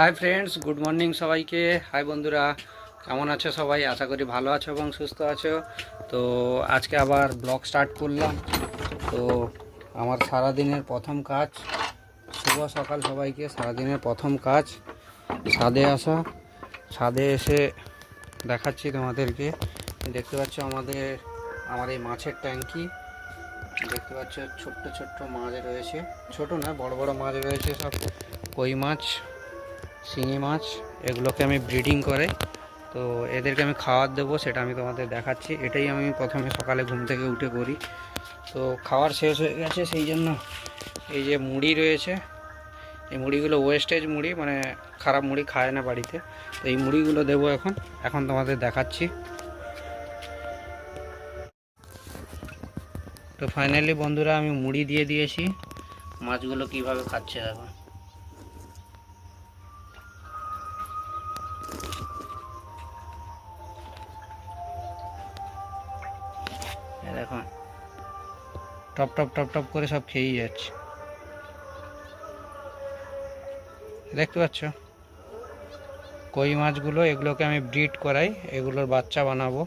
High friends good morning সবাইকে। Hi বন্ধুরা, কেমন আছো সবাই? আশা করি ভালো আছো এবং সুস্থ আছো। তো আজকে আবার ব্লগ স্টার্ট করলাম। তো আমার সারাদিনের প্রথম কাজ, শুভ সকাল সবাইকে, সারাদিনের প্রথম কাজ, ছাদে আসা। ছাদে এসে দেখাচ্ছি তোমাদেরকে। দেখতে পাচ্ছ আমাদের, আমার এই মাছের ট্যাঙ্কি। দেখতে পাচ্ছ ছোট্ট ছোট্ট মাছ রয়েছে। ছোট না, বড় বড় মাছ রয়েছে সব। কই মাছ? শিঙি মাছ, এগুলোকে আমি ব্রিডিং করে, তো এদেরকে আমি খাবার দেবো, সেটা আমি তোমাদের দেখাচ্ছি। এটাই আমি প্রথমে সকালে ঘুম থেকে উঠে করি। তো খাওয়ার শেষ হয়ে গেছে, সেই জন্য এই যে মুড়ি রয়েছে, এই মুড়িগুলো ওয়েস্টেজ মুড়ি মানে খারাপ মুড়ি খায় না বাড়িতে। তো এই মুড়িগুলো দেবো এখন এখন তোমাদের দেখাচ্ছি। তো ফাইনালি বন্ধুরা, আমি মুড়ি দিয়ে দিয়েছি। মাছগুলো কীভাবে খাচ্ছে দেখো। টপ টপ টপ টপ করে সব খেয়েই যাচ্ছে। দেখতে পাচ্ছ? কই মাছগুলো, এগুলোকে আমি ব্রিড করাই। এগুলোর বাচ্চা বানাবো।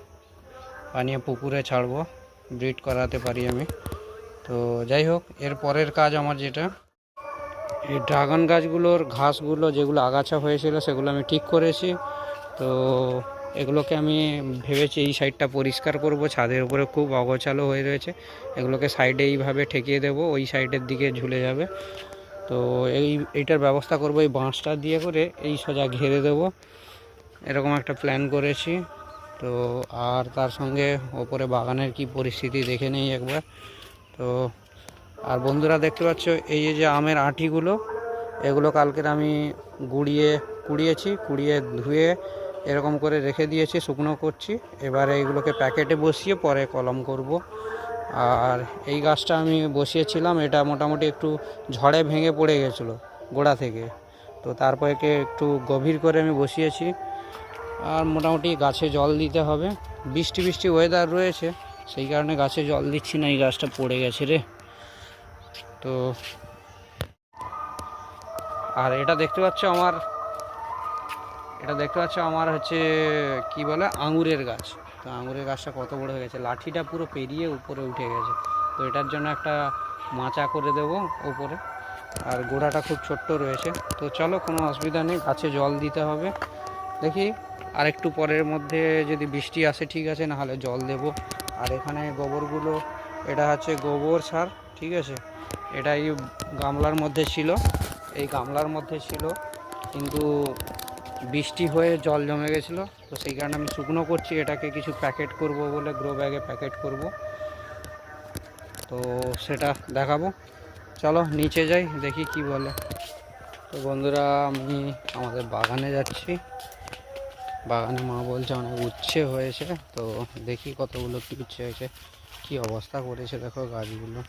বানিয়ে পুকুরে ছাড়বো। ব্রিড করাতে পারি আমি। তো যাই হোক, এর পরের কাজ আমার যেটা, এই ড্রাগন গাছগুলোর ঘাসগুলো যেগুলো আগাছা হয়েছিল সেগুলো আমি ঠিক করেছি। তো এগুলোকে আমি ভেবেছি এই সাইডটা পরিষ্কার করব, ছাদের উপরে খুব অগোছালো হয়ে রয়েছে। এগুলোকে সাইডে এইভাবে ঠেকিয়ে দেব, ওই সাইডের দিকে ঝুলে যাবে। তো এই, এইটার ব্যবস্থা করব, এই বাঁশটা দিয়ে করে এই সোজা ঘিরে দেব। এরকম একটা প্ল্যান করেছি। তো আর তার সঙ্গে ওপরে বাগানের কি পরিস্থিতি দেখে নেই একবার। তো আর বন্ধুরা দেখতে পাচ্ছ, এই যে আমের আঁটিগুলো, এগুলো কালকের আমি গুড়িয়ে, কুড়িয়েছি, কুড়িয়ে ধুয়ে এরকম করে রেখে দিয়েছি, শুকনো করছি। এবারে এইগুলোকে প্যাকেটে বসিয়ে পরে কলম করব। আর এই গাছটা আমি বসিয়েছিলাম, এটা মোটামুটি একটু ঝড়ে ভেঙে পড়ে গেছিল গোড়া থেকে। তো তারপর একে একটু গভীর করে আমি বসিয়েছি। আর মোটামুটি গাছে জল দিতে হবে। বৃষ্টি বৃষ্টি ওয়েদার রয়েছে, সেই কারণে গাছে জল দিচ্ছি না, এই গাছটা পড়ে গেছে রে। তো আর এটা দেখতে পাচ্ছ আমার এটা দেখতে পাচ্ছ আমার হচ্ছে, কি বলে, আঙুরের গাছ। তো আঙুরের গাছটা কত বড় হয়ে গেছে, লাঠিটা পুরো পেরিয়ে উপরে উঠে গেছে। তো এটার জন্য একটা মাচা করে দেব উপরে। আর গোড়াটা খুব ছোট্ট রয়েছে। তো চলো, কোনো অসুবিধা নেই, গাছে জল দিতে হবে। দেখি আর একটু পরের মধ্যে যদি বৃষ্টি আসে, ঠিক আছে না হলে জল দেব। আর এখানে গোবরগুলো, এটা হচ্ছে গোবর সার, ঠিক আছে? এটা এই গামলার মধ্যে ছিল। এই গামলার মধ্যে ছিল, কিন্তু বৃষ্টি হয়ে জল জমে গেছিল, তো সেই কারণে আমি শুকনো করছি। এটাকে কিছু প্যাকেট করব বলে গ্রো ব্যাগে প্যাকেট করব। তো সেটা দেখাবো। চলো নিচে যাই, দেখি কি বলে। তো বন্ধুরা, আমি আমাদের বাগানে যাচ্ছি। বাগানে মা বলছে অনেক উচ্ছে হয়েছে, তো দেখি কতগুলো কি উচ্ছে হয়েছে, কি অবস্থা করেছে দেখো গাছগুলো।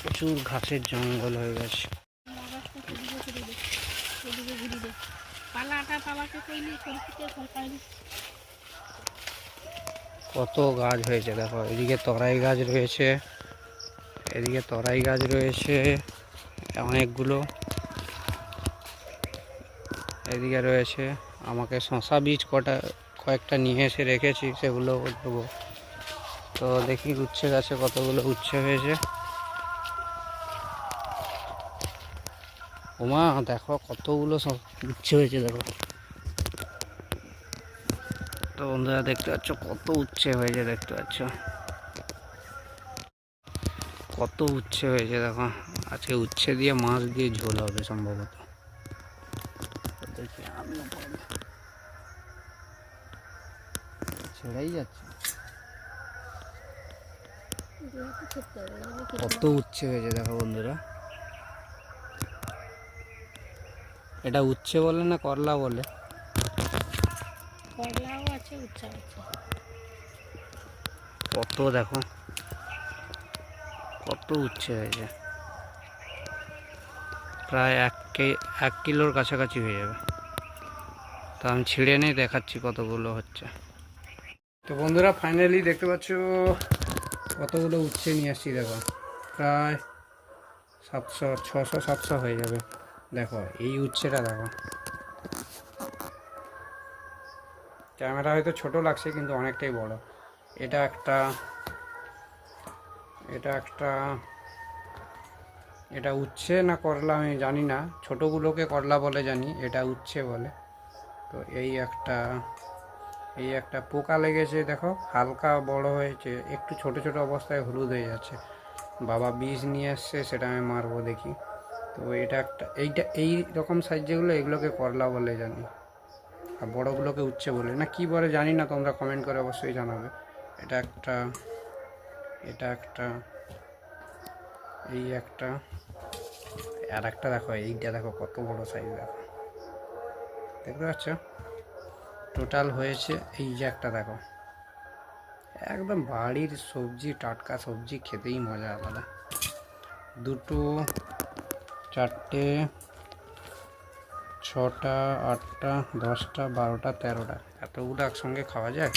প্রচুর ঘাসের জঙ্গল হয়ে গেছে। কত গাছ হয়েছে, দেখো, এদিকে তরাই গাছ রয়েছে, এদিকে তরাই গাছ রয়েছে, অনেকগুলো। এদিকে রয়েছে, আমাকে শশা বীজ কটা, কয়েকটা নিয়ে এসে রেখেছি, সেগুলো দেবো। তো দেখি উচ্ছে গাছে কতগুলো উচ্ছে হয়েছে। ওমা, দেখো, কতগুলো সব উচ্ছে হয়েছে, দেখো। তো বন্ধুরা দেখতে পাচ্ছ, কত উচ্ছে হয়েছে, দেখতে পাচ্ছ। কত উচ্ছে হয়েছে, দেখো। আজকে উচ্ছে দিয়ে মাছ দিয়ে ঝোল হবে সম্ভবত। দেখি পারব। ছেড়েই যাচ্ছে। কত উচ্ছে হয়েছে, দেখো বন্ধুরা। এটা উচ্ছে বলে না করলা বলে? করলাও আছে উচ্চা আছে। কত দেখো, কত উচ্ছে হয়েছে। প্রায় এক কে, এক কিলোর কাছাকাছি হয়ে যাবে। তো আমি ছিঁড়ে নিয়ে দেখাচ্ছি কতগুলো হচ্ছে। তো বন্ধুরা ফাইনালি দেখতে পাচ্ছ, কতগুলো উচ্ছে নিয়ে আসছি, দেখো। প্রায় সাতশো, ছশো, সাতশো হয়ে যাবে। দেখো, এই উচ্ছেটা দেখো। ক্যামেরা হয়তো ছোট লাগছে, কিন্তু অনেকটাই বড়। এটা একটা এটা একটা, এটা উচ্ছে না করলা আমি জানি না। ছোটোগুলোকে করলা বলে জানি, এটা উচ্ছে বলে। তো এই একটা এই একটা পোকা লেগেছে, দেখো, হালকা বড় হয়েছে, একটু ছোট ছোট অবস্থায় হলুদ হয়ে যাচ্ছে। বাবা বীজ নিয়ে এসছে, সেটা আমি মারবো দেখি। তো এটা একটা, এইটা, এই রকম সাইজ যেগুলো, এগুলোকে করলা বলে জানি। আর বড়গুলোকে উচ্ছে বলে। না, কি বলে জানি না, তোমরা কমেন্ট করে অবশ্যই জানাবে। এটা একটা এটা একটা, এই একটা, আর একটা দেখো, এইটা দেখো, কত বড় সাইজ দেখো। দেখতে পাচ্ছ? টোটাল হয়েছে এই যে একটা দেখো। একদম বাড়ির সবজি, টাটকা সবজি, খেতেই মজা আলাদা। দুটো, চারটে ছটা, আটটা, দশটা, বারোটা, তেরোটা। এতগুলো একসঙ্গে খাওয়া যায়?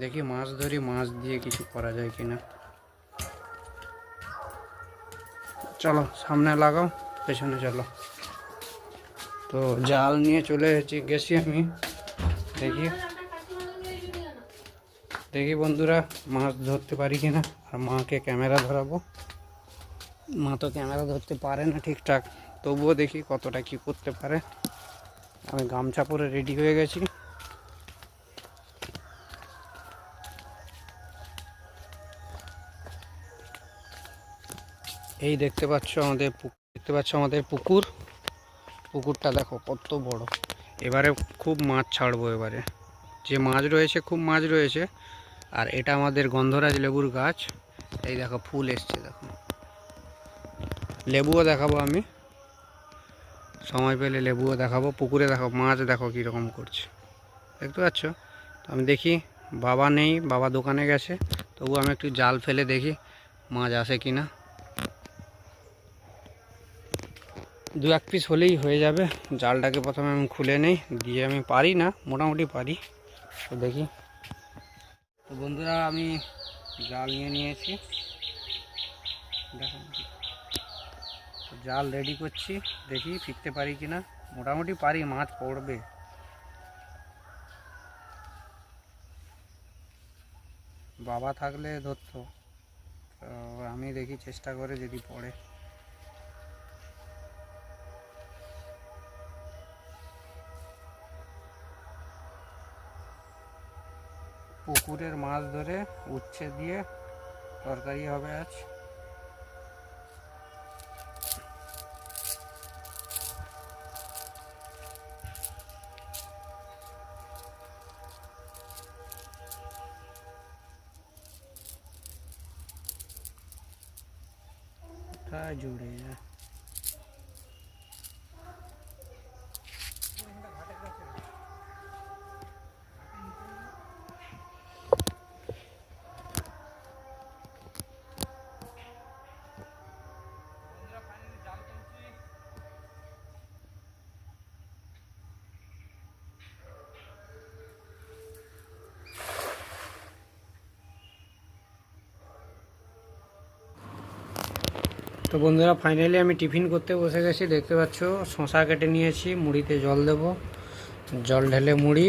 দেখি মাছ ধরি, মাছ দিয়ে কিছু করা যায় কিনা চলো, সামনে লাগাও, পেছনে চলো। তো জাল নিয়ে চলে এসেছি, গেছি আমি। দেখি। দেখি বন্ধুরা, মাছ ধরতে পারি কিনা আর মাকে ক্যামেরা ধরাবো। মা তো ক্যামেরা ধরতে পারে না ঠিকঠাক। তবুও দেখি কতটা কি করতে পারে। আমি গামছা পরে রেডি হয়ে গেছি। এই দেখতে পাচ্ছ আমাদের দেখতে পাচ্ছ আমাদের পুকুর। পুকুরটা দেখো কত বড়। এবারে খুব মাছ ছাড়বো এবারে। যে মাছ রয়েছে, খুব মাছ রয়েছে। আর এটা আমাদের গন্ধরাজ লেবুর গাছ। এই দেখো ফুল এসছে, দেখো। লেবুও দেখাবো আমি। সময় পেলে লেবুও দেখাবো, পুকুরে দেখো মাছ দেখো কীরকম করছে। দেখতে পাচ্ছ? তো আমি দেখি, বাবা নেই, বাবা দোকানে গেছে, তবু আমি একটু জাল ফেলে দেখি মাছ আসে কি না দু এক পিস হলেই হয়ে যাবে, জালটাকে প্রথমে আমি খুলে নেই, দিয়ে আমি পারি না, মোটামুটি পারি। তো দেখি। তো বন্ধুরা, আমি জাল নিয়ে নিয়েছি। দেখো। তো জাল রেডি করছি, দেখি ফিরতে পারি কি না মোটামুটি পারি, মাছ পড়বে। বাবা থাকলে ধরতো। আমি দেখি চেষ্টা করে যদি পড়ে। পুকুরের মাছ ধরে উচ্ছে দিয়ে তরকারি হবে আজ। তো বন্ধুরা ফাইনালি আমি টিফিন করতে বসে গেছি। দেখতে পাচ্ছ শশা কেটে নিয়েছি, মুড়িতে জল দেব। জল ঢেলে মুড়ি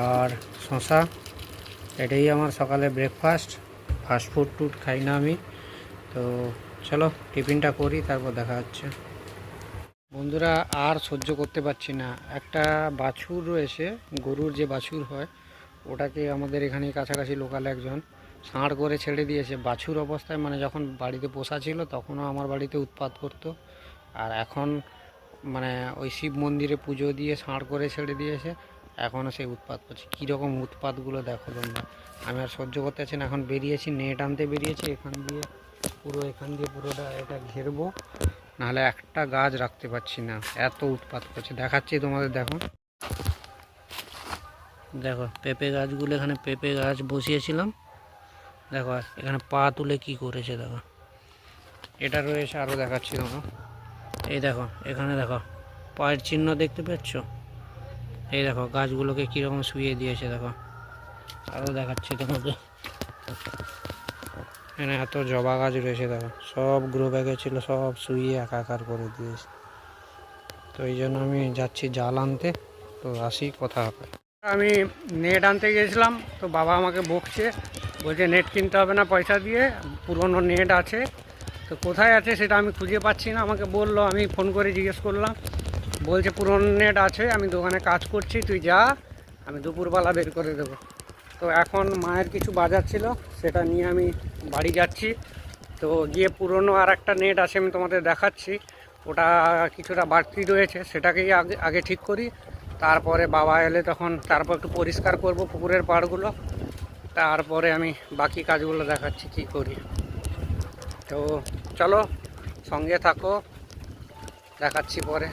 আর শশা এটাই আমার সকালে ব্রেকফাস্ট ফাস্ট ফুড টুড খাই না আমি। তো চলো, টিফিনটা করি, তারপর দেখা হচ্ছে। বন্ধুরা, আর সহ্য করতে পারছি না। একটা বাছুর রয়েছে, গরুর যে বাছুর হয়, ওটাকে আমাদের এখানে কাছাকাছি লোকাল একজন ষাঁড় করে ছেড়ে দিয়েছে বাছুর অবস্থায় মানে যখন বাড়িতে পোষা ছিল তখনও আমার বাড়িতে উৎপাত করতো। আর এখন মানে ওই শিব মন্দিরে পুজো দিয়ে ষাঁড় করে ছেড়ে দিয়েছে এখনও সেই উৎপাত করছে। কীরকম উৎপাতগুলো দেখো তোমরা। আমি আর সহ্য করতে পারছি না, এখন বেরিয়েছি, নেট আনতে বেরিয়েছি, এখান দিয়ে পুরো, এখান দিয়ে পুরোটা এটা ঘেরবো। নাহলে একটা গাছ রাখতে পারছি না, এত উৎপাত করছে। দেখাচ্ছি তোমাদের, দেখো। দেখো, পেঁপে গাছগুলো এখানে পেঁপে গাছ বসিয়েছিলাম। দেখো এখানে পা তুলে কি করেছে দেখো। এটা রয়েছে আরও দেখাচ্ছি তোমার এই দেখো, এখানে দেখো, পায়ের চিহ্ন দেখতে পাচ্ছ? এই দেখো, গাছগুলোকে কীরকম শুয়ে দিয়েছে দেখো। আরও দেখাচ্ছি তোমাকে। এখানে এত জবা গাছ রয়েছে দেখো, সব গ্রো ব্যাগে ছিল, সব শুয়ে একাকার করে দিয়েছে। তো এই জন্য আমি যাচ্ছি জাল আনতে, তো আসি, কথা হবে। আমি নেট আনতে গিয়েছিলাম তো বাবা আমাকে বকছে বলছে নেট কিনতে হবে না পয়সা দিয়ে, পুরনো নেট আছে। তো কোথায় আছে সেটা আমি খুঁজে পাচ্ছি না। আমাকে বলল, আমি ফোন করে জিজ্ঞেস করলাম, বলছে, পুরনো নেট আছে, আমি দোকানে কাজ করছি, তুই যা, আমি দুপুরবেলা বের করে দেবো। তো এখন মায়ের কিছু বাজার ছিল, সেটা নিয়ে আমি বাড়ি যাচ্ছি। তো গিয়ে পুরনো আর একটা নেট আছে, আমি তোমাদের দেখাচ্ছি। ওটা কিছুটা বাড়তি রয়েছে, সেটাকেই আগে আগে ঠিক করি। তারপরে বাবা এলে তখন, তারপর একটু পরিষ্কার করব পুকুরের পাড়গুলো। তারপরে আমি বাকি কাজগুলো দেখাচ্ছি কি করি। তো চলো, সঙ্গে থাকো, দেখাচ্ছি পরে।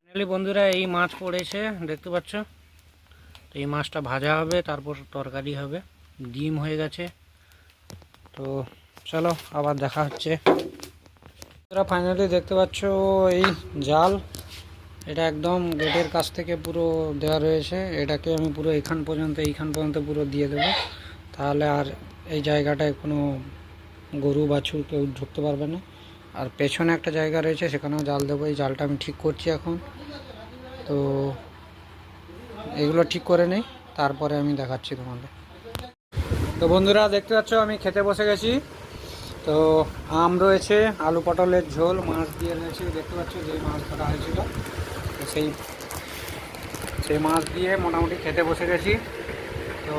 ফাইনালি বন্ধুরা, এই মাছ পড়েছে, দেখতে পাচ্ছ? তো এই মাছটা ভাজা হবে, তারপর তরকারি হবে। ডিম হয়ে গেছে। তো চলো, আবার দেখা হচ্ছে। ফাইনালি দেখতে পাচ্ছ, এই জাল এটা একদম গেটের কাছ থেকে পুরো দেওয়া রয়েছে। এটাকে আমি পুরো এখান পর্যন্ত, এইখান পর্যন্ত পুরো দিয়ে দেবো। তাহলে আর এই জায়গাটায় কোনো গরু বাছুর কেউ ঢুকতে পারবে না। আর পেছনে একটা জায়গা রয়েছে, সেখানেও জাল দেবো। এই জালটা আমি ঠিক করছি এখন। তো এগুলো ঠিক করে নেই, তারপরে আমি দেখাচ্ছি তোমাদের। তো বন্ধুরা, দেখতে পাচ্ছ, আমি খেতে বসে গেছি। তো আম রয়েছে, আলু পটলের ঝোল, মাছ দিয়ে রয়েছে দেখতে পাচ্ছ যে মাছ ধরা হয়েছিল। সেই সেই মাছ দিয়ে মোটামুটি খেতে বসে গেছি। তো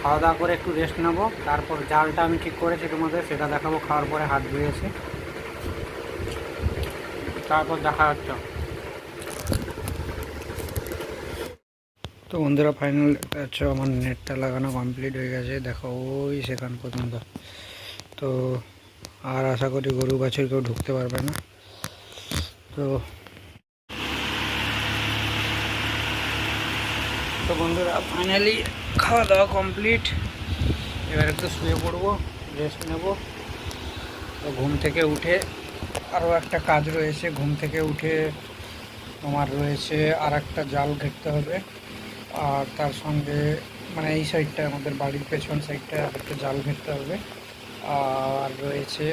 খাওয়া দাওয়া করে একটু রেস্ট নেব। তারপর জালটা আমি ঠিক করেছি তোমাদের, সেটা দেখাবো। খাওয়ার পরে হাত ধুয়েছি তারপর দেখা হচ্ছে। তো বন্ধুরা ফাইনাল হচ্ছে আমার নেটটা লাগানো কমপ্লিট হয়ে গেছে। দেখো, ওই সেখান পর্যন্ত। তো আর আশা করি গরু বাছুর কেউ ঢুকতে পারবে না। তো তো বন্ধুরা ফাইনালি খাওয়া দাওয়া কমপ্লিট এবার একটু শুয়ে পড়ব রেস্ট নেব। তো ঘুম থেকে উঠে আরও একটা কাজ রয়েছে। ঘুম থেকে উঠে তোমার রয়েছে আর একটা জাল ঘেরতে হবে। আর তার সঙ্গে মানে এই সাইডটা আমাদের বাড়ির পেছন সাইডটা একটা জাল ঘেরতে হবে। আর রয়েছে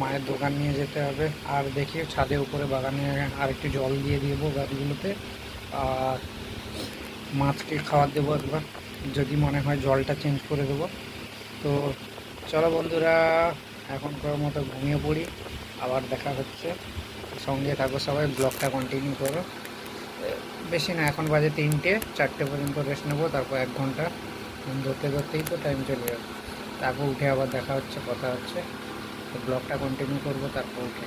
মায়ের দোকান নিয়ে যেতে হবে। আর দেখি ছাদের উপরে বাগানে আর একটু জল দিয়ে দেবো গাছগুলোতে। আর মাছকে খাবার দেবো একবার, যদি মনে হয় জলটা চেঞ্জ করে দেবো। তো চলো বন্ধুরা, এখনকার মতো ঘুমিয়ে পড়ি, আবার দেখা হচ্ছে। সঙ্গে থাকো সবাই, ব্লগটা কন্টিনিউ করো। বেশি না, এখন বাজে তিনটে, চারটে পর্যন্ত রেস্ট নেব, তারপর এক ঘণ্টা। ধরতে ধরতেই তো টাইম চলে যাবে। তারপর উঠে আবার দেখা হচ্ছে, কথা হচ্ছে। তো ব্লগটা কন্টিনিউ করব, তারপর উঠে।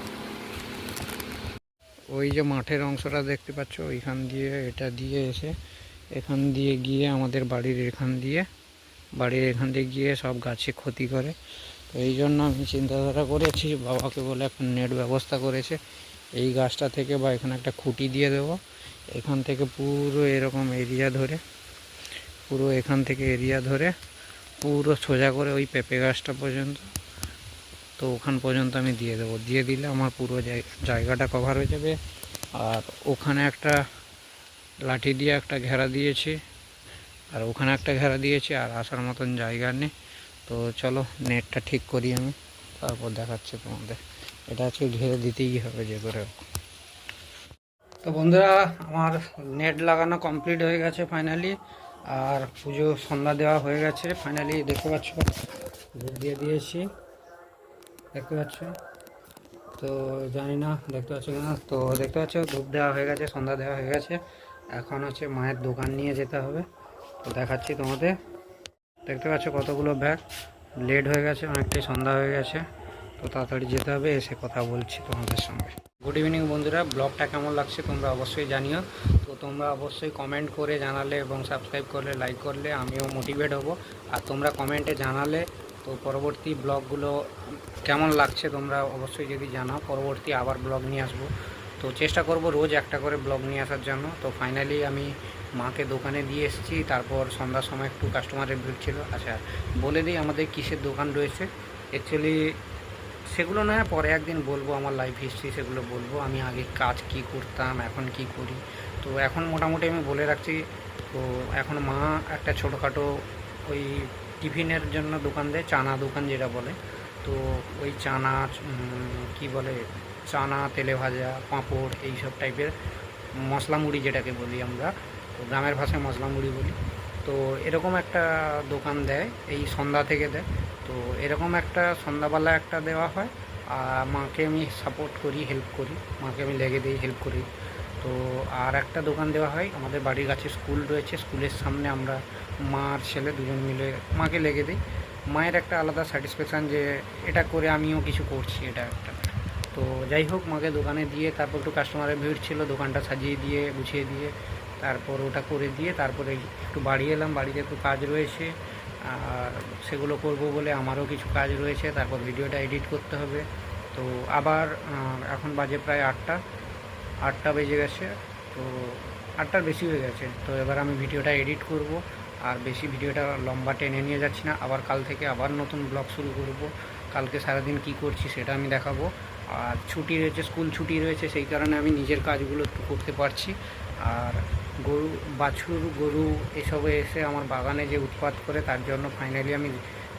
ওই যে মাঠের অংশটা দেখতে পাচ্ছ, ওইখান দিয়ে এটা দিয়ে এসে এখান দিয়ে গিয়ে আমাদের বাড়ির এখান দিয়ে, বাড়ির এখান দিয়ে গিয়ে সব গাছে ক্ষতি করে। তো এই জন্য আমি চিন্তাধারা করেছি, বাবাকে বলে একটা নেট ব্যবস্থা করেছে। এই গাছটা থেকে বা এখানে একটা খুঁটি দিয়ে দেবো। এখান থেকে পুরো এরকম এরিয়া ধরে, পুরো এখান থেকে এরিয়া ধরে, পুরো সোজা করে ওই পেঁপে গাছটা পর্যন্ত, তো ওখান পর্যন্ত আমি দিয়ে দেবো। দিয়ে দিলে আমার পুরো জায়- জায়গাটা কভার হয়ে যাবে। আর ওখানে একটা লাঠি দিয়ে একটা ঘেরা দিয়েছি, আর ওখানে একটা ঘেরা দিয়েছি, আর আসার মতন জায়গা নেই। তো চলো, নেটটা ঠিক করি আমি, তারপর দেখাচ্ছি তোমাদের। এটা আজকে ঘিরে দিতেই হবে যে করে। তো বন্ধুরা, আমার নেট লাগানো কমপ্লিট হয়ে গেছে ফাইনালি, আর পুজো সন্ধ্যা দেওয়া হয়ে গেছে। ফাইনালি দেখতে পাচ্ছ দিয়ে দিয়েছি। দেখতে পাচ্ছ? তো জানি না, দেখতে পাচ্ছ কিনা? তো দেখতে পাচ্ছ, ধূপ দেওয়া হয়ে গেছে, সন্ধ্যা দেওয়া হয়ে গেছে। এখন হচ্ছে মায়ের দোকান নিয়ে যেতে হবে। তো দেখাচ্ছি তোমাদের। দেখতে পাচ্ছ কতগুলো ব্যাগ। লেট হয়ে গেছে, অনেকটাই সন্ধ্যা হয়ে গেছে। তো তাড়াতাড়ি যেতে হবে, এসে কথা বলছি তোমাদের সঙ্গে। গুড ইভিনিং বন্ধুরা, ব্লগটা কেমন লাগছে তোমরা অবশ্যই জানিও। তো তোমরা অবশ্যই কমেন্ট করে জানালে এবং সাবস্ক্রাইব করলে লাইক করলে আমিও মোটিভেট হব। আর তোমরা কমেন্টে জানালে তো পরবর্তী ব্লগগুলো কেমন লাগছে তোমরা অবশ্যই যদি জানাও। পরবর্তী আবার ব্লগ নিয়ে আসব। তো চেষ্টা করব রোজ একটা করে ব্লগ নিয়ে আসার জন্য। তো ফাইনালি আমি মাকে দোকানে দিয়ে এসেছি, তারপর সন্ধ্যার সময় একটু কাস্টমারের ভিড় ছিল। আচ্ছা বলে দিই আমাদের কিসের দোকান রয়েছে। অ্যাকচুয়ালি সেগুলো না পরে একদিন বলব আমার লাইফ হিস্ট্রি সেগুলো বলব। আমি আগে কাজ কি করতাম, এখন কি করি? তো এখন মোটামুটি আমি বলে রাখছি, তো এখন মা একটা ছোটোখাটো ওই টিফিনের জন্য দোকান দেয়, চানা দোকান যেটা বলে। তো ওই চানা কি বলে? চানা, তেলে ভাজা, পাঁপড়, এইসব টাইপের মশলা মুড়ি যেটাকে বলি আমরা। তো গ্রামের ভাষায় মশলা মুড়ি বলি। তো এরকম একটা দোকান দেয়, এই সন্ধ্যা থেকে দেয়। তো এরকম একটা সন্ধ্যাবেলা একটা দেওয়া হয়, আর মাকে আমি সাপোর্ট করি হেল্প করি। মাকে আমি লেগে দিই হেল্প করি। তো আর একটা দোকান দেওয়া হয়, আমাদের বাড়ির কাছে স্কুল রয়েছে। স্কুলের সামনে আমরা মা আর ছেলে দুজন মিলে মাকে লেগে দিই। মায়ের একটা আলাদা স্যাটিসফ্যাকশান যে, এটা করে আমিও কিছু করছি, এটা একটা। তো যাই হোক, মাকে দোকানে দিয়ে তারপর একটু কাস্টমারের ভিড় ছিল, দোকানটা সাজিয়ে দিয়ে, গুছিয়ে দিয়ে, তারপর ওটা করে দিয়ে তারপরে একটু বাড়ি এলাম। বাড়িতে একটু কাজ রয়েছে, আর সেগুলো করব বলে আমারও কিছু কাজ রয়েছে, তারপর ভিডিওটা এডিট করতে হবে। তো আবার এখন বাজে প্রায় আটটা আটটা বেজে গেছে, তো আটটার বেশি হয়ে গেছে। তো এবার আমি ভিডিওটা এডিট করব, আর বেশি ভিডিওটা লম্বা টেনে নিয়ে যাচ্ছি না, আবার কাল থেকে আবার নতুন ব্লগ শুরু করব। কালকে সারাদিন কি করছি সেটা আমি দেখাবো। আর ছুটি রয়েছে, স্কুল ছুটি রয়েছে, সেই কারণে আমি নিজের কাজগুলো একটু করতে পারছি। আর গরু, বাছুর, গরু এসবে এসে আমার বাগানে যে উৎপাত করে, তার জন্য ফাইনালি আমি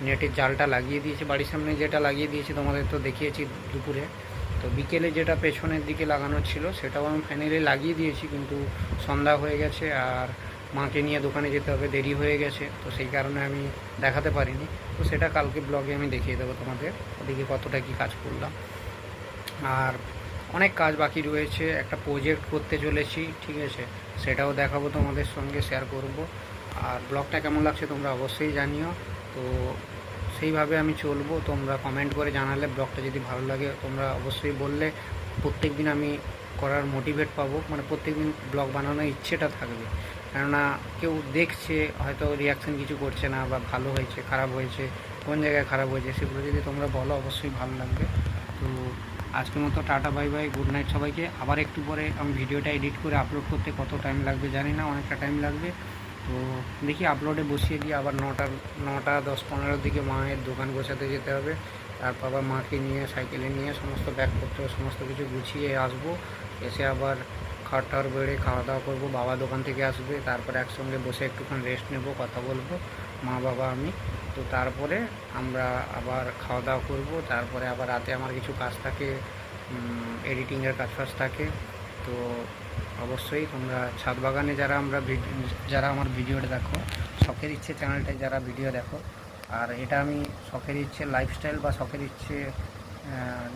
নেটের জালটা লাগিয়ে দিয়েছি। বাড়ির সামনে যেটা লাগিয়ে দিয়েছি, তোমাদের তো দেখিয়েছি দুপুরে। তো বিকেলে যেটা পেছনের দিকে লাগানো ছিল, সেটাও আমি ফাইনালি লাগিয়ে দিয়েছি, কিন্তু সন্ধ্যা হয়ে গেছে আর মাকে নিয়ে দোকানে যেতে হবে, দেরি হয়ে গেছে, তো সেই কারণে আমি দেখাতে পারিনি। তো সেটা কালকে ব্লগে আমি দেখিয়ে দেবো তোমাদের, ওদিকে কতটা কি কাজ করলাম। আর অনেক কাজ বাকি রয়েছে, একটা প্রজেক্ট করতে চলেছি, ঠিক আছে? সেটাও দেখাবো তোমাদের সঙ্গে শেয়ার করব। আর ব্লগটা কেমন লাগছে তোমরা অবশ্যই জানিও। তো সেইভাবে আমি চলবো, তোমরা কমেন্ট করে জানালে ব্লগটা যদি ভালো লাগে, তোমরা অবশ্যই বললে। প্রত্যেক দিন আমি করার মোটিভেট পাবো মানে প্রত্যেক দিন ব্লগ বানানোর ইচ্ছেটা থাকবে। কেননা কেউ দেখছে, হয়তো রিয়াকশন কিছু করছে না বা ভালো হয়েছে, খারাপ হয়েছে, কোন জায়গায় খারাপ হয়েছে, সেগুলো যদি তোমরা বলো, অবশ্যই ভালো লাগবে। তো আজকের মতো tata, bye bye, good night সবাইকে। আবার একটু পরে আমি ভিডিওটা এডিট করে আপলোড করতে কত টাইম লাগবে জানি না, অনেকটা টাইম লাগবে। তো দেখি আপলোডে বসিয়ে দিয়ে আবার নটা নটা, দশ, পনেরোর দিকে মায়ের দোকান গোছাতে যেতে হবে। তারপর আবার মাকে নিয়ে সাইকেলে নিয়ে সমস্ত ব্যাগপত্র, সমস্ত কিছু গুছিয়ে আসব। এসে আবার খাওয়ার টাওয়ার বেড়ে খাওয়া দাওয়া করব, বাবা দোকান থেকে আসবে। তারপরে একসঙ্গে বসে একটুখানি রেস্ট নেব, কথা বলব, মা, বাবা, আমি। তো তারপরে আমরা আবার খাওয়া দাওয়া করব। তারপরে আবার রাতে আমার কিছু কাজ থাকে এডিটিংয়ের কাজ ফাজ থাকে। তো অবশ্যই তোমরা ছাদ বাগানে যারা আমরা যারা আমার ভিডিওটা দেখো, শখের ইচ্ছে চ্যানেলটায় যারা ভিডিও দেখো, আর এটা আমি শখের ইচ্ছে লাইফস্টাইল বা শখের ইচ্ছে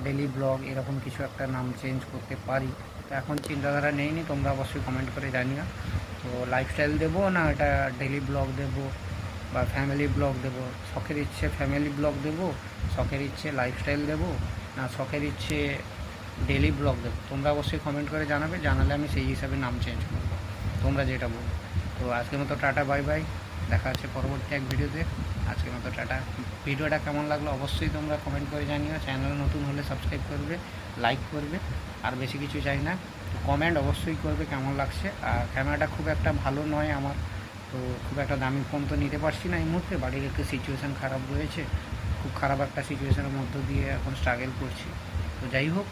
ডেলি ব্লগ এরকম কিছু একটা নাম চেঞ্জ করতে পারি। তো এখন চিন্তাধারা নেইনি, তোমরা অবশ্যই কমেন্ট করে জানিও। তো লাইফস্টাইল দেবো না এটা ডেলি ব্লগ দেবো? বা ফ্যামিলি ব্লগ দেবো। শখের ইচ্ছে ফ্যামিলি ব্লগ দেবো, শখের ইচ্ছে লাইফস্টাইল দেবো, না শখের ইচ্ছে ডেলি ব্লগ দেব। তোমরা অবশ্যই কমেন্ট করে জানাবে, জানালে আমি সেই হিসাবে নাম চেঞ্জ করব। তোমরা যেটা বলো তো আজকের মতো টাটা বাই বাই দেখা হচ্ছে পরবর্তী এক ভিডিওতে। আজকের মতো টাটা। ভিডিওটা কেমন লাগল অবশ্যই তোমরা কমেন্ট করে জানিও। চ্যানেল নতুন হলে সাবস্ক্রাইব করবে লাইক করবে। আর বেশি কিছু চাই না। কমেন্ট অবশ্যই করবে কেমন লাগছে। আর ক্যামেরাটা খুব একটা ভালো নয় আমার। তো খুব একটা দামি ফোন তো নিতে পারছি না এই মুহূর্তে। বাড়ির একটু সিচুয়েশান খারাপ রয়েছে। খুব খারাপ একটা সিচুয়েশানের মধ্য দিয়ে এখন স্ট্রাগেল করছি। তো যাই হোক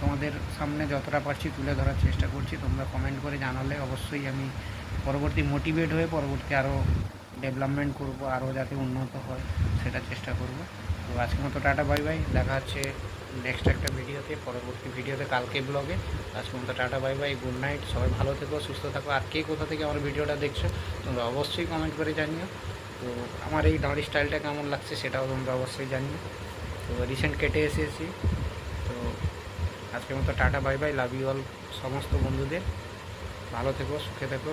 তোমাদের সামনে যতটা পারছি তুলে ধরার চেষ্টা করছি। তোমরা কমেন্ট করে জানালে অবশ্যই আমি পরবর্তী মোটিভেট হয়ে পরবর্তী আরও ডেভেলপমেন্ট করব আরও যাতে উন্নত হয়, সেটা চেষ্টা করব। তো আজকের মতো টাটা বাই বাই দেখা হচ্ছে নেক্সট একটা ভিডিওতে, পরবর্তী ভিডিওতে, কালকে ব্লগে আজকের মতো tata bye bye good night সবাই ভালো থেকো, সুস্থ থাকো। আর কে কোথা থেকে আমার ভিডিওটা দেখছ, তোমরা অবশ্যই কমেন্ট করে জানিও। তো আমার এই দাঁড়ি স্টাইলটা কেমন লাগছে, সেটাও তোমরা অবশ্যই জানিও। তো রিসেন্ট কেটে এসেছি। তো আজকের মতো tata bye bye love you all সমস্ত বন্ধুদের। ভালো থেকো, সুখে থেকো।